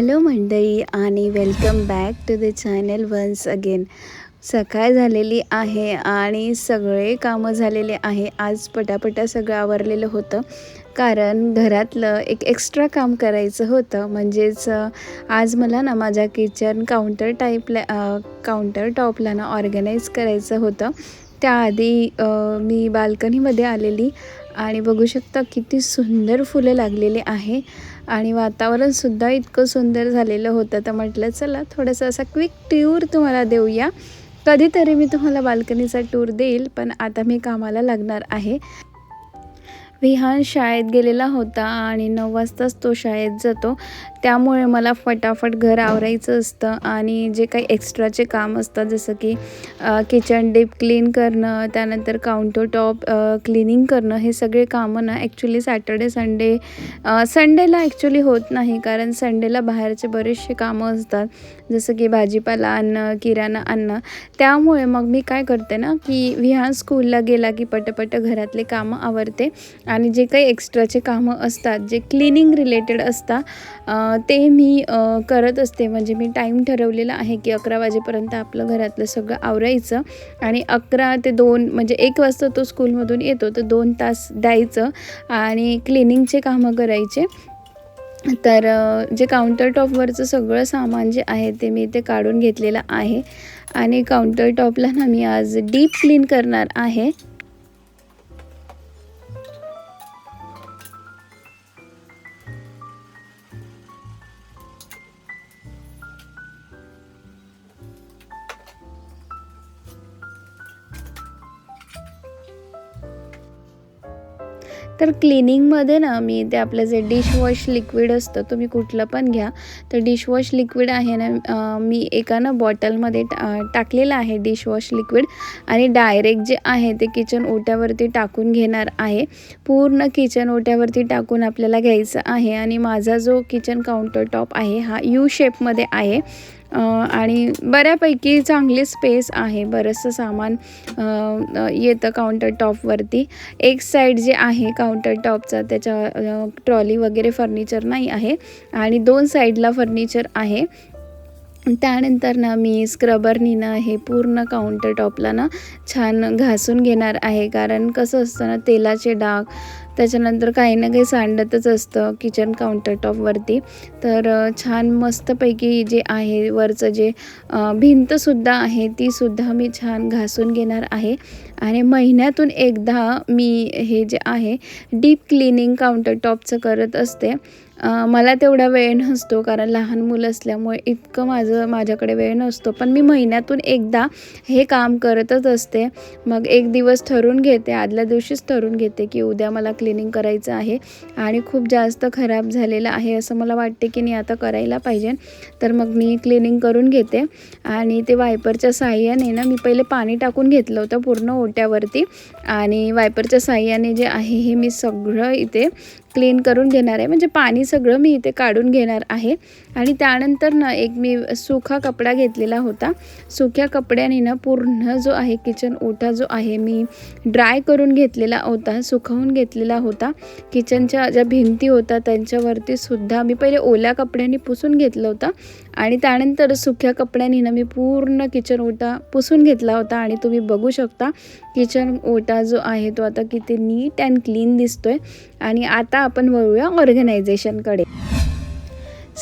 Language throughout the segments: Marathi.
हॅलो मंडळी आणि welcome back to the channel once again. सकाळ झालेली आहे आणि सगळे कामं झालेले आहे. आज पटापटा सगळं आवरलेलं होतं. कारण घरातलं एक एक्स्ट्रा काम करायचं होतं. म्हणजेच आज मला ना माझ्या किचन काउंटर टाईपला काउंटर टॉपला ना ऑर्गनाईज करायचं होतं. त्याआधी मी बाल्कनीमध्ये आलेली आणि बघू शकता किती सुंदर फुलं लागलेली आहे. आणि वातावरणसुद्धा इतकं सुंदर झालेलं होतं. तर म्हटलं चला थोडंसं असा क्विक टूर तुम्हाला देऊया. कधीतरी मी तुम्हाला बाल्कनीचा टूर देईल पण आता मी कामाला लागणार आहे. विहान शाळेत गेलेला होता आणि नऊ वाजताच तो शाळेत जातो. त्यामुळे मला फटाफट घर आवरायचं असतं आणि जे काही एक्स्ट्राचे काम असतात जसं की किचन डीप क्लीन करणं त्यानंतर काउंटर टॉप क्लिनिंग करणं हे सगळे कामं ना ॲक्च्युली सॅटर्डे संडे संडेला ॲक्च्युली होत नाही कारण संडेला बाहेरचे बरेचसे कामं असतात. जसं की भाजीपाला आणणं किराणा आणणं. त्यामुळे मग मी काय करते ना की विहान स्कूलला गेला की पटपट घरातले कामं आवरते. आणि जे काही एक्स्ट्राचे कामं असतात जे क्लिनिंग रिलेटेड असतात ते मी करत असते. म्हणजे मी टाईम ठरवलेला आहे की अकरा वाजेपर्यंत आपलं घरातलं सगळं आवरायचं आणि अकरा ते दोन म्हणजे एक वाजता तो स्कूलमधून येतो. तर दोन तास द्यायचं आणि क्लिनिंगचे कामं करायचे. तर जे काउंटर टॉपवरचं सगळं सामान जे आहे ते मी ते काढून घेतलेलं आहे. आणि काउंटर टॉपला ना मी आज डीप क्लीन करणार आहे. तर क्लिनिंगमध्ये ना मी ते आपलं जे डिशवॉश लिक्विड असतं तुम्ही कुठलं पण घ्या. तर डिशवॉश लिक्विड आहे ना मी एका ना बॉटलमध्ये टा टाकलेलं आहे डिशवॉश लिक्विड. आणि डायरेक्ट जे आहे ते किचन ओट्यावरती टाकून घेणार आहे. पूर्ण किचन ओट्यावरती टाकून आपल्याला घ्यायचं आहे. आणि माझा जो किचन काउंटर टॉप आहे हा यू शेपमध्ये आहे. आणि बऱ्यापैकी चांगली स्पेस आहे. बरंचसं सामान येतं काउंटर टॉपवरती एक साईड जे आहे काउंटर टॉपचा त्याच्या ट्रॉली वगैरे फर्निचर नाही आहे. आणि दोन साईडला फर्निचर आहे. त्यानंतर ना मी स्क्रबरनी ना हे पूर्ण काउंटर टॉपला ना छान घासून घेणार आहे. कारण कसं असतं ना तेलाचे डाग त्याच्यानंतर काही ना काही सांडतच असतं किचन काउंटर टॉपवरती तर छान मस्तपैकी जे आहे वरचं जे भिंतसुद्धा आहे तीसुद्धा मी छान घासून घेणार आहे. आणि महिन्यातून एकदा मी हे जे आहे डीप क्लिनिंग काउंटर टॉपचं करत असते. मला तेवढा वेळ नसतो कारण लहान मुलं असल्यामुळे इतकं माझं माझ्याकडे वेळ नसतो. पण मी महिन्यातून एकदा हे काम करतच असते. मग एक दिवस ठरवून घेते आदल्या दिवशीच ठरवून घेते की उद्या मला क्लिनिंग करायचं आहे आणि खूप जास्त खराब झालेलं आहे असं मला वाटते की नाही आता करायला पाहिजे. तर मग मी क्लिनिंग करून घेते आणि ते वायपरच्या साह्याने ना मी पहिले पाणी टाकून घेतलं होतं पूर्ण ओट्यावरती आणि वायपरच्या साह्याने जे आहे हे मी सगळं इथे क्लीन करून घेणार आहे. म्हणजे पाणी सगळं मी इथे काढून घेणार आहे. आणि त्यानंतर ना एक मी सुखा कपडा घेतलेला होता. सुक्या कपड्याने ना पूर्ण जो आहे किचन ओटा जो आहे मी ड्राय करून घेतलेला होता सुकवून घेतलेला होता. किचनच्या ज्या भिंती होत्या त्यांच्यावरती सुद्धा मी पहिले ओल्या कपड्याने पुसून घेतलं होतं. आणि त्यानंतर सुक्या कपड्याने ना मी पूर्ण किचन ओटा पुसून घेतला होता. आणि तुम्ही बघू शकता किचन ओटा जो आहे तो आता किती नीट अँड क्लीन दिसतोय. आणि आता आपण वळूया ऑर्गनायझेशनकडे.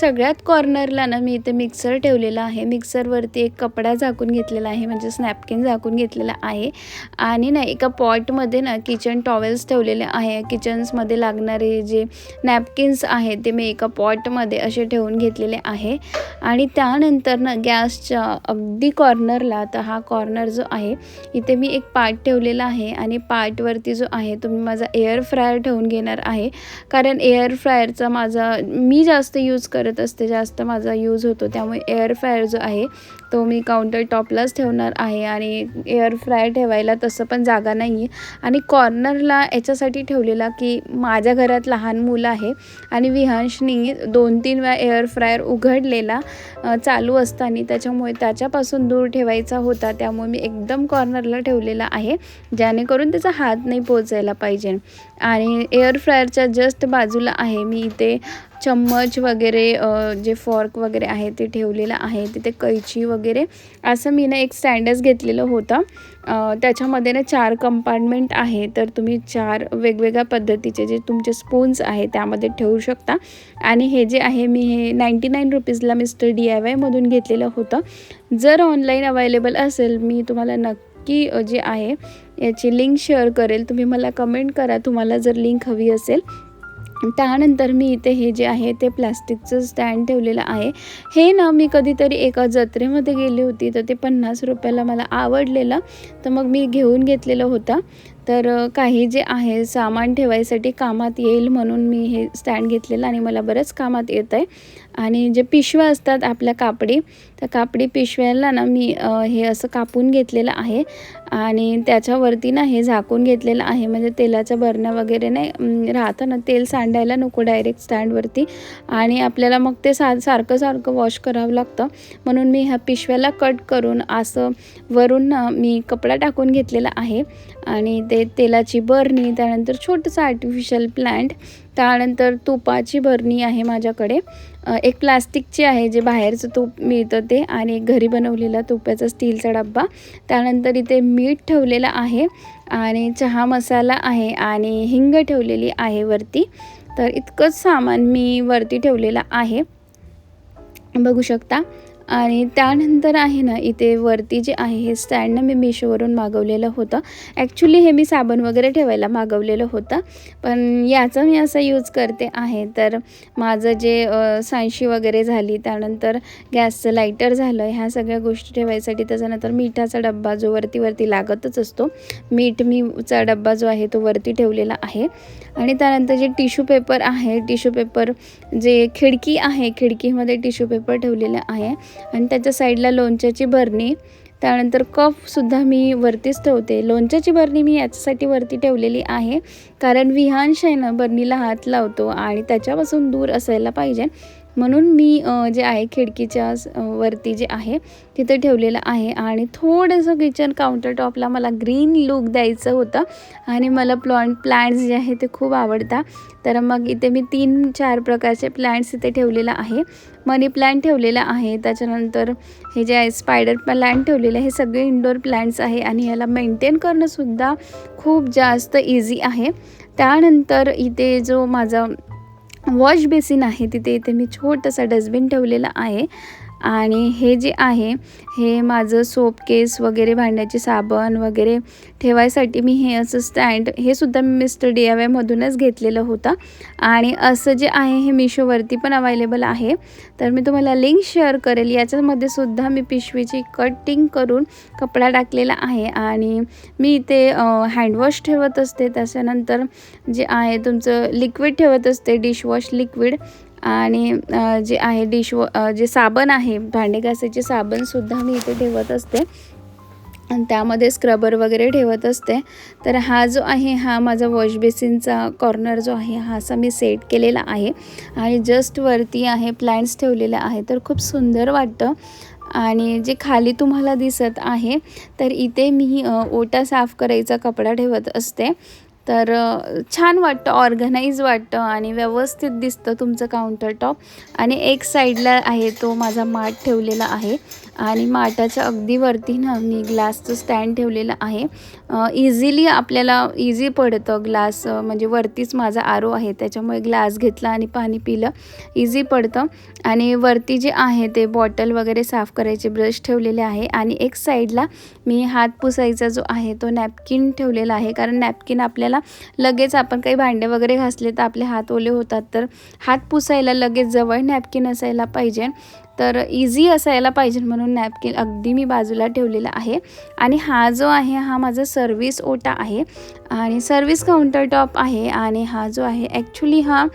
सगळ्यात कॉर्नरला ना मी इथे मिक्सर ठेवलेला आहे. मिक्सरवरती एक कपडा झाकून घेतलेला आहे म्हणजे स्नॅपकिन झाकून घेतलेला आहे. आणि ना एका पॉटमध्ये ना किचन टॉवेल्स ठेवलेले आहे. किचन्समध्ये लागणारे जे नॅपकिन्स आहेत ते मी एका पॉटमध्ये असे ठेवून घेतलेले आहे. आणि त्यानंतर ना गॅसच्या अगदी कॉर्नरला तर हा कॉर्नर जो आहे इथे मी एक पार्ट ठेवलेला आहे. आणि पार्टवरती जो आहे तो मी माझा एअर फ्रायर ठेवून घेणार आहे. कारण एअर फ्रायरचा माझा मी जास्त यूज करत असते जास्त माझा यूज होतो. त्यामुळे एअर फ्रायर जो आहे तो मी काउंटर टॉपलाच ठेवणार आहे आणि एअर फ्रायर ठेवायला तसं पण जागा नाही आहे आणि कॉर्नरला याच्यासाठी ठेवलेला की माझ्या घरात लहान मुलं आहे आणि विहांशनी दोन तीन वेळा एअर फ्रायर उघडलेला चालू असताना त्याच्यामुळे त्याच्यापासून दूर ठेवायचा होता. त्यामुळे मी एकदम कॉर्नरला ठेवलेला आहे जेणेकरून त्याचा हात नाही पोचायला पाहिजे. आणि एअर फ्रायरच्या जस्ट बाजूला आहे मी इथे चम्मच वगैरे जे फॉर्क वगैरे आहे ते ठेवलेलं आहे. तिथे कैची वगैरे वगैरे असं मी ना एक स्टँडच घेतलेलं होतं. त्याच्यामध्ये ना चार कंपार्टमेंट आहे. तर तुम्ही चार वेगवेगळ्या पद्धतीचे जे तुमचे स्पून्स आहे त्यामध्ये ठेवू शकता. आणि हे जे आहे मी हे नाईंटी नाईन रुपीजला मिस्टर डी आय वायमधून घेतलेलं होतं. जर ऑनलाईन अवेलेबल असेल मी तुम्हाला नक्की जे आहे याची लिंक शेअर करेल. तुम्ही मला कमेंट करा. तुम्हाला जर लिंक हवी असेल त्यानंतर मी इथे हे जे आहे ते प्लास्टिकचं स्टँड ठेवलेलं आहे. हे ना मी कधीतरी एका जत्रेमध्ये गेली होती तर ते पन्नास रुपयाला मला आवडलेलं. तर मग मी घेऊन घेतलेलं होतं. तर काही जे आहे सामान ठेवायसाठी कामात येईल म्हणून मी हे स्टँड घेतलेलं आणि मला बरंच कामात येत आहे आणि जे पिशव्या असतात आपल्या कापडी त्या कापडी पिशव्याला ना मी हे असं कापून घेतलेलं आहे. आणि त्याच्यावरती ना हे झाकून घेतलेलं आहे. म्हणजे तेलाच्या बरण्या वगैरे नाही राहतं ना. तेल सांडायला नको डायरेक्ट स्टँडवरती. आणि आपल्याला मग ते सा सारखं सारखं वॉश करावं लागतं. म्हणून मी ह्या पिशव्याला कट करून असं वरून ना मी कपडा टाकून घेतलेला आहे. आणि ते तेलाची बरणी त्यानंतर छोटंसं आर्टिफिशियल प्लांट त्यानंतर तुपाची बरणी आहे माझ्याकडे. एक प्लास्टिकची आहे जे बाहेरचं तूप मिळतं ते आणि एक घरी बनवलेला तुपाचा स्टीलचा डब्बा. त्यानंतर इथे मीठ ठेवलेलं आहे आणि चहा मसाला आहे आणि हिंग ठेवलेली आहे वरती. तर इतकंच सामान मी वरती ठेवलेलं आहे. बघू शकता. आणि त्यानंतर आहे ना इथे वरती जे आहे हे स्टँडनं मी मिशोवरून मागवलेलं होतं. ॲक्च्युली हे मी साबण वगैरे ठेवायला मागवलेलं होतं. पण याचा मी असा यूज करते आहे. तर माझं जे सांशी वगैरे झाली त्यानंतर गॅसचं लायटर झालं ह्या सगळ्या गोष्टी ठेवायसाठी त्याच्यानंतर मिठाचा डब्बा जो वरती वरती लागतच असतो. मीठ मीचा डब्बा जो आहे तो वरती ठेवलेला आहे. आणि त्यानंतर जे टिश्यू पेपर आहे टिश्यू पेपर जे खिडकी आहे खिडकीमध्ये टिश्यू पेपर ठेवलेलं आहे. आणि त्याच्या साईडला लोणच्याची भरणी. त्यानंतर कपसुद्धा मी वरतीच ठेवते. लोणच्याची बरणी मी याच्यासाठी वरती ठेवलेली आहे. कारण विहांश आहे ना बरणीला हात लावतो आणि त्याच्यापासून दूर असायला पाहिजे. म्हणून मी जे आहे खिडकीच्या वरती जे आहे तिथे ठेवलेलं आहे. आणि थोडंसं किचन काउंटर टॉपला मला ग्रीन लुक द्यायचं होतं. आणि मला प्लॉन प्लॅन्ट्स जे आहे ते खूप आवडतात. तर मग इथे मी तीन चार प्रकारचे प्लॅन्ट्स इथे ठेवलेलं आहे. मनी प्लॅन्ट ठेवलेला आहे. त्याच्यानंतर हे जे आहे स्पायडर प्लांट ठेवलेले हे सगळे इंडोर प्लॅन्ट्स आहे. आणि याला मेंटेन करणंसुद्धा खूप जास्त इझी आहे. त्यानंतर इथे जो माझा वॉश बेसिन आहे तिथे इथे मी छोटंसं डस्टबिन ठेवलेलं आहे. आणि हे जे आहे हे माझं सोप केस वगैरे भांड्याचे साबण वगैरे ठेवायसाठी मी हे असं स्टँड हे सुद्धा मी मिस्टर डी आय वायमधूनच घेतलेलं होतं. आणि असं जे आहे हे मिशोवरती पण अवेलेबल आहे. तर मी तुम्हाला लिंक शेअर करेल. याच्यामध्ये सुद्धा मी पिशवीची कटिंग करून कपडा टाकलेला आहे. आणि मी इथे हँडवॉश ठेवत असते. त्याच्यानंतर जे आहे तुमचं लिक्विड ठेवत असते डिशवॉश लिक्विड आणि जे आहे डिश जे साबण आहे भांडे घासायचे साबणसुद्धा मी इथे ठेवत असते. आणि त्यामध्ये स्क्रबर वगैरे ठेवत असते. तर हा जो आहे हा माझा वॉश बेसिनचा कॉर्नर जो आहे हा असा मी सेट केलेला आहे. आणि जस्ट वरती आहे प्लॅन्ट्स ठेवलेले आहे तर खूप सुंदर वाटतं. आणि जे खाली तुम्हाला दिसत आहे तर इथे मी ओटा साफ करायचा कपडा ठेवत असते. तर छान वाटतं ऑर्गनाईज वाटतं आणि व्यवस्थित दिसतं तुमचं काउंटर टॉप आणि एक साईडला आहे तो माझा माठ ठेवलेला आहे आणि माठाच्या अगदी वरती ना मी ग्लासचं स्टँड ठेवलेलं आहे. इझिली आपल्याला इझी पडतं ग्लास म्हणजे वरतीच माझा आरो आहे त्याच्यामुळे ग्लास घेतला आणि पाणी पिलं इझी पडतं. आणि वरती जे आहे ते बॉटल वगैरे साफ करायचे ब्रश ठेवलेले आहे. आणि एक साईडला मी हात पुसायचा जो आहे तो नॅपकिन ठेवलेला आहे कारण नॅपकिन आपल्याला लगेच आपण काही भांडे वगैरे घासले तर आपले हात ओले होतात. तर हात पुसायला लगेच जवळ नॅपकिन असायला पाहिजे. तर इझी असायला पाहिजे म्हणून नॅपकिन अगदी मी बाजूला ठेवलेला आहे. आणि हा जो आहे हा माझा सर्विस ओटा आहे. आणि सर्विस काउंटर टॉप आहे आणि हा जो आहे ॲक्च्युली हा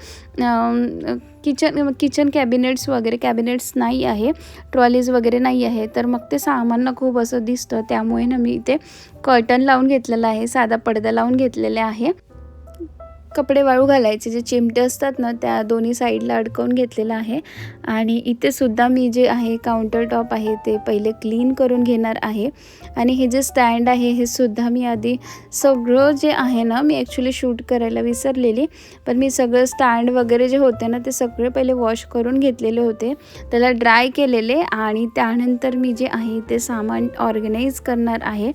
किचन किचन कॅबिनेट्स वगैरे कॅबिनेट्स नाही आहे ट्रॉलीज वगैरे नाही आहे तर मग ते सामान ना खूप असं दिसतं. त्यामुळे ना मी इथे कर्टन लावून घेतलेलं आहे साधा पडदा लावून घेतलेले आहे. कपडे वाळू घालायचे जे चिमटे असतात ना त्या दोन्ही साईडला अडकवून घेतलेलं आहे. आणि इथे सुद्धा मी जे आहे काउंटर टॉप आहे ते पहिले क्लीन करून घेणार आहे. आणि हे जे स्टँड आहे हे सुद्धा मी आधी सगळं जे आहे ना मी ॲक्च्युली शूट करायला विसरलेली. पण मी सगळं स्टँड वगैरे जे होते ना ते सगळे पहिले वॉश करून घेतलेले होते. त्याला ड्राय केलेले आणि त्यानंतर मी जे आहे ते सामान ऑर्गनाईज करणार आहे.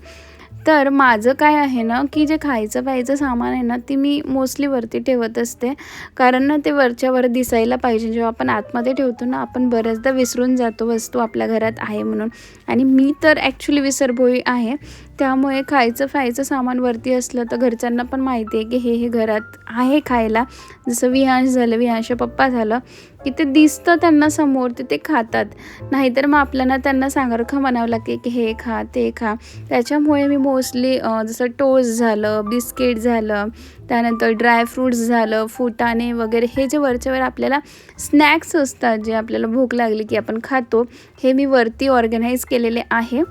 तर माझं काय आहे ना की जे खायचं प्यायचं सामान आहे ना ते मी मोस्टली वरती ठेवत असते. कारण ना ते वरच्यावर दिसायला पाहिजे. जेव्हा आपण आतमध्ये ठेवतो ना आपण बऱ्याचदा विसरून जातो वस्तू आपल्या घरात आहे म्हणून. आणि मी तर ॲक्च्युली विसरभोळी आहे. त्यामुळे खायचं प्यायचं सामान वरती असलं तर घरच्यांना पण माहिती आहे की हे हे घरात आहे खायला. जसं विहांश झालं विहांश पप्पा झालं. की ते दिसतं त्यांना समोर ते ते खातात. नाहीतर मग आपल्याला त्यांना सांगारखं म्हणावं लागते की हे खा ते खा. त्याच्यामुळे मी मोस्टली जसं टोस्ट झालं बिस्किट झालं त्यानंतर ड्रायफ्रूट्स झालं फुटाणे वगैरे हे जे वरच्यावर आपल्याला स्नॅक्स असतात जे आपल्याला भूक लागली की आपण खातो हे मी वरती ऑर्गनाईज केलेले आहे.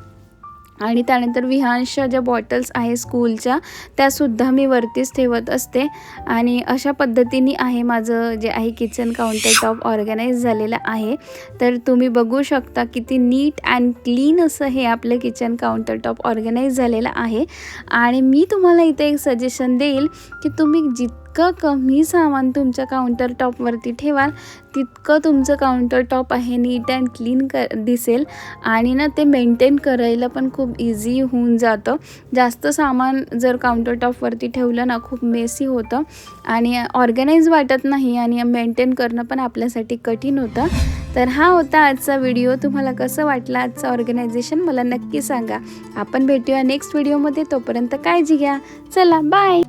आणि त्यानंतर विहांशच्या ज्या बॉटल्स आहे स्कूलच्या त्यासुद्धा मी वरतीच ठेवत असते. आणि अशा पद्धतीने आहे माझं जे आहे किचन काउंटर टॉप ऑर्गनाईज झालेलं आहे. तर तुम्ही बघू शकता किती नीट अँड क्लीन असं हे आपलं किचन काउंटर टॉप ऑर्गनाईज झालेलं आहे. आणि मी तुम्हाला इथे एक सजेशन देईल की तुम्ही जितकं कमी सामान तुमच्या काउंटर टॉपवरती ठेवाल तितकं तुमचं काउंटर टॉप आहे नीट अँड क्लीन क दिसेल. आणि ना ते मेंटेन करायला पण खूप इझी होऊन जातं. जास्त सामान जर काउंटर टॉपवरती ठेवलं ना खूप मेसी होतं. आणि ऑर्गनाईज वाटत नाही आणि मेंटेन करणं पण आपल्यासाठी कठीण होतं. तर हा होता आजचा व्हिडिओ तुम्हाला कसं वाटलं आजचं ऑर्गनायझेशन मला नक्की सांगा. आपण भेटूया नेक्स्ट व्हिडिओमध्ये तोपर्यंत काळजी घ्या. चला बाय